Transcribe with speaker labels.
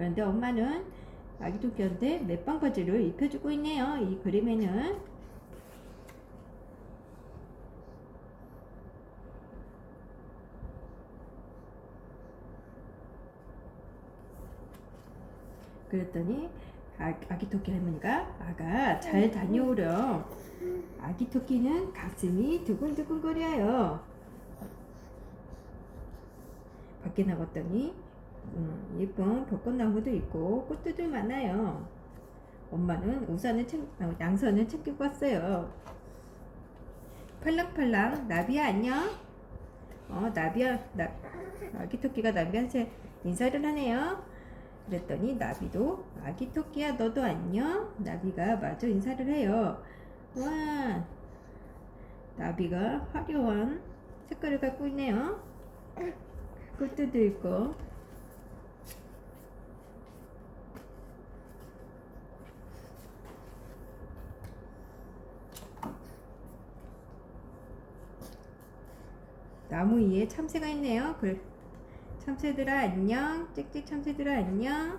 Speaker 1: 그런데 엄마는 아기 토끼한테 멜빵 바지를 입혀주고 있네요. 이 그림에는 그랬더니 아, 아기 토끼 할머니가 아가 잘 다녀오렴. 아기 토끼는 가슴이 두근두근거려요. 밖에 나갔더니 음, 예쁜 벚꽃나무도 있고 꽃들도 많아요. 엄마는 우산을 챙, 어, 양선을 챙기고 왔어요. 팔랑팔랑 나비야 안녕. 어 나비야 나 아기 토끼가 나비한테 인사를 하네요. 그랬더니 나비도 아기 토끼야 너도 안녕. 나비가 마저 인사를 해요. 와 나비가 화려한 색깔을 갖고 있네요. 꽃들도 있고 나무 위에 참새가 있네요. 그래. 참새들아 안녕. 찍찍 참새들아 안녕.